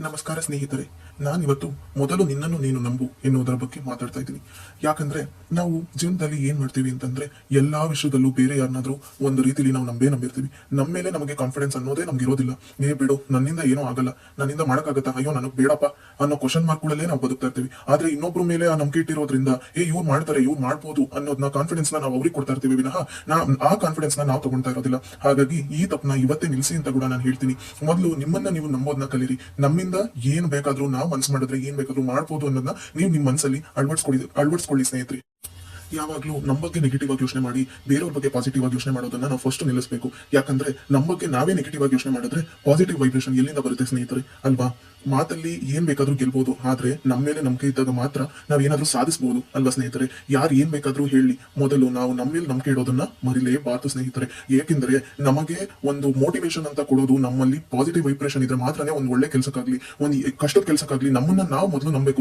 ನಮಸ್ಕಾರ ಸ್ನೇಹಿತರೆ ನಾನಿವತ್ತು ಮೊದಲು ನಿನ್ನನ್ನು ನೀನು ನಂಬು ಎನ್ನುವುದರ ಬಗ್ಗೆ ಮಾತಾಡ್ತಾ ಇದ್ದೀನಿ. ಯಾಕಂದ್ರೆ ನಾವು ಜೀವನದಲ್ಲಿ ಏನ್ ಮಾಡ್ತೀವಿ ಅಂತಂದ್ರೆ ಎಲ್ಲಾ ವಿಷಯದಲ್ಲೂ ಬೇರೆ ಯಾರನ್ನಾದ್ರೂ ಒಂದು ರೀತಿಲಿ ನಾವು ನಂಬೇ ನಂಬಿರ್ತೀವಿ. ನಮ್ಮ ಮೇಲೆ ನಮಗೆ ಕಾನ್ಫಿಡೆನ್ಸ್ ಅನ್ನೋದೇ ನಮ್ಗೆ ಇರೋದಿಲ್ಲ. ನೀವು ಬಿಡು, ನನ್ನಿಂದ ಏನೂ ಆಗಲ್ಲ. ನನ್ನಿಂದ ಮಾಡಕ್ಕಾಗತ್ತಾ? ಅಯ್ಯೋ, ನನಗೆ ಬೇಡಪ್ಪ ಅನ್ನೋ ಕ್ವಶನ್ ಮಾರ್ಕ್ಗಳಲ್ಲೇ ನಾವು ಬದುಕ್ತಾ ಇರ್ತೀವಿ. ಆದ್ರೆ ಇನ್ನೊಬ್ರ ಮೇಲೆ ಆ ನಂಬಿಕೆ ಇಟ್ಟಿರೋದ್ರಿಂದ, ಏ, ಇವ್ರು ಮಾಡ್ತಾರೆ, ಇವ್ರು ಮಾಡ್ಬೋದು ಅನ್ನೋದನ್ನ ಕಾನ್ಫಿಡೆನ್ಸ್ನ ನಾವು ಅವ್ರಿಗೆ ಕೊಡ್ತಾ ಇರ್ತೀವಿ ವಿನಃ ನಾ, ಆ ಕಾನ್ಫಿಡೆನ್ಸ್ನ ನಾವು ತಗೊಳ್ತಾ ಇರೋದಿಲ್ಲ. ಹಾಗಾಗಿ ಈ ತಪ್ಪನ್ನ ಇವತ್ತೇ ನಿಲ್ಸಿ ಅಂತ ಕೂಡ ನಾನು ಹೇಳ್ತೀನಿ. ಮೊದಲು ನಿಮ್ಮನ್ನ ನೀವು ನಂಬೋದನ್ನ ಕಲೀರಿ. ನಮ್ಮಿಂದ ಏನ್ ಬೇಕಾದ್ರೂ ನಾವು ಮನ್ಸು ಮಾಡಿದ್ರೆ ಏನ್ ಬೇಕಾದ್ರೂ ಮಾಡ್ಬೋದು ಅನ್ನೋದನ್ನ ನೀವು ನಿಮ್ಮ ಮನಸ್ಸಲ್ಲಿ ಅಳವಡಿಸ್ಕೊಳ್ಳಿ ಅಳವಡಿಸ್ಕೊಳ್ಳಿ ಸ್ನೇಹಿತರೆ. ಯಾವಾಗ್ಲೂ ನಮ್ಮ ಬಗ್ಗೆ ನೆಗೆಟಿವ್ ಆಗಿ ಯೋಚನೆ ಮಾಡಿ, ಬೇರೆಯವ್ರ ಬಗ್ಗೆ ಪಾಸಿಟಿವ್ ಆಗಿ ಯೋಚನೆ ಮಾಡೋದನ್ನ ನಾವು ಫಸ್ಟ್ ನಿಲ್ಲಿಸಬೇಕು. ಯಾಕಂದ್ರೆ ನಮ್ಮ ಬಗ್ಗೆ ನಾವೇ ನೆಗೆಟಿವ್ ಆಗಿ ಯೋಚನೆ ಮಾಡಿದ್ರೆ ಪಾಸಿಟಿವ್ ವೈಬ್ರೇಷನ್ ಎಲ್ಲಿಂದ ಬರುತ್ತೆ ಸ್ನೇಹಿತರೆ? ಅಲ್ವಾ? ಮಾತಲ್ಲಿ ಏನ್ ಬೇಕಾದ್ರೂ ಗೆಲ್ಬಹುದು ಆದ್ರೆ ನಮ್ಮ ಮೇಲೆ ನಂಬಿಕೆ ಇದ್ದಾಗ ಮಾತ್ರ ನಾವ್ ಏನಾದ್ರೂ ಸಾಧಿಸಬಹುದು ಅಲ್ವಾ ಸ್ನೇಹಿತರೆ? ಯಾರು ಏನ್ ಬೇಕಾದ್ರೂ ಹೇಳಿ, ಮೊದಲು ನಾವು ನಮ್ಮ ಮೇಲೆ ನಂಬಿಕೆ ಇಡೋದನ್ನ ಮರಿಲೇಬಾರ್ದು ಸ್ನೇಹಿತರೆ. ಏಕೆಂದ್ರೆ ನಮಗೆ ಒಂದು ಮೋಟಿವೇಶನ್ ಅಂತ ಕೊಡೋದು ನಮ್ಮಲ್ಲಿ ಪಾಸಿಟಿವ್ ವೈಬ್ರೇಷನ್ ಇದ್ರೆ ಮಾತ್ರನೇ ಒಂದು ಒಳ್ಳೆ ಕೆಲಸಕ್ಕಾಗ್ಲಿ, ಒಂದು ಕಷ್ಟದ ಕೆಲಸಕ್ಕಾಗ್ಲಿ ನಮ್ಮನ್ನ ನಾವು ಮೊದಲು ನಂಬಬೇಕು.